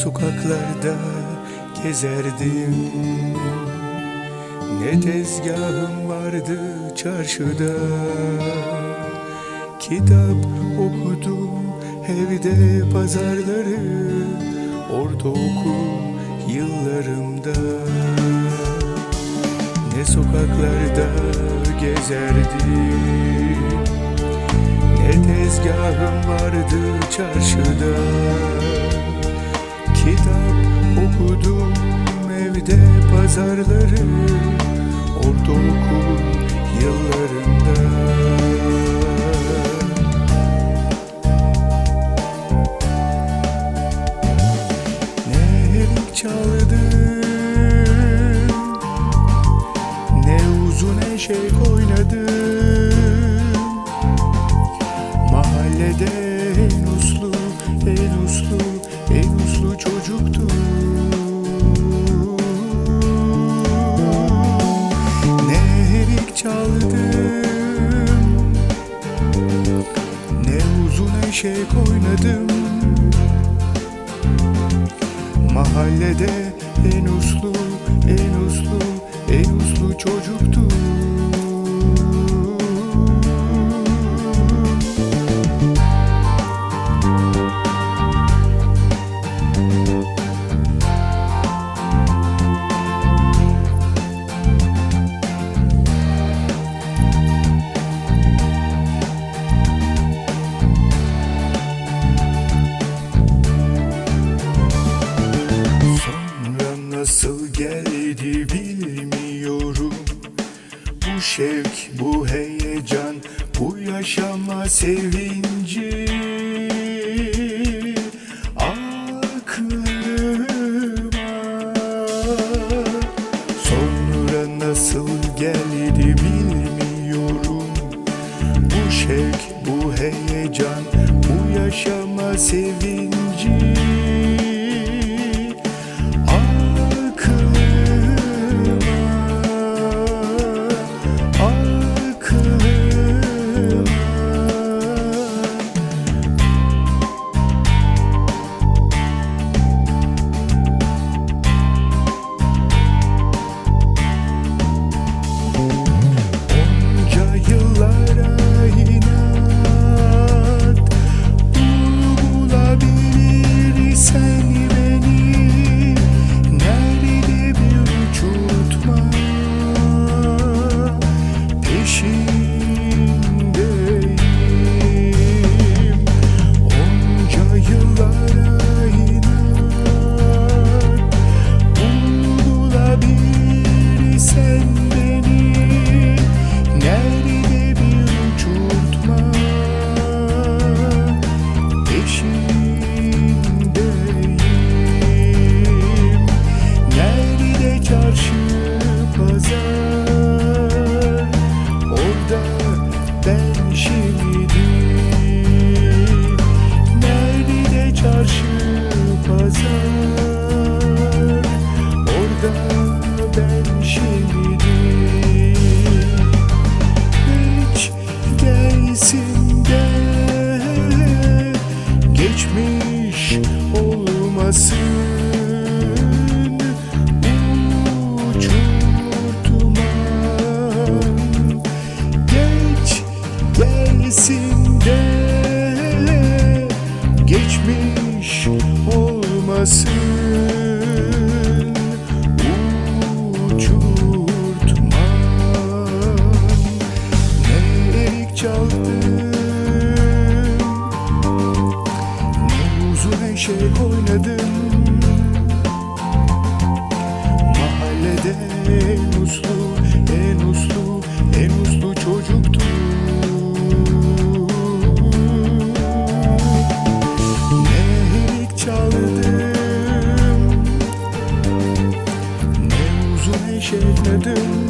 sokaklarda gezerdim Ne tezgahım vardı çarşıda. Kitap okudum evde pazarları Ortaokul yıllarımda. Ne sokaklarda gezerdim Ne tezgahım vardı çarşıda okudum evde pazarları Ortaokul yıllarında. Ne erik çaldım Ne uzun eşek oynadım çaldım, ne uzun eşek oynadım. Mahallede en uslu, en uslu, en uslu çocuktu. Sevinci Aklıma Sonra nasıl geldi bilmiyorum. Bu şevk, bu heyecan, bu yaşama sevinci uslu, en uslu, en uslu çocuktu. Ne erik çaldım, ne uzun eşekledim.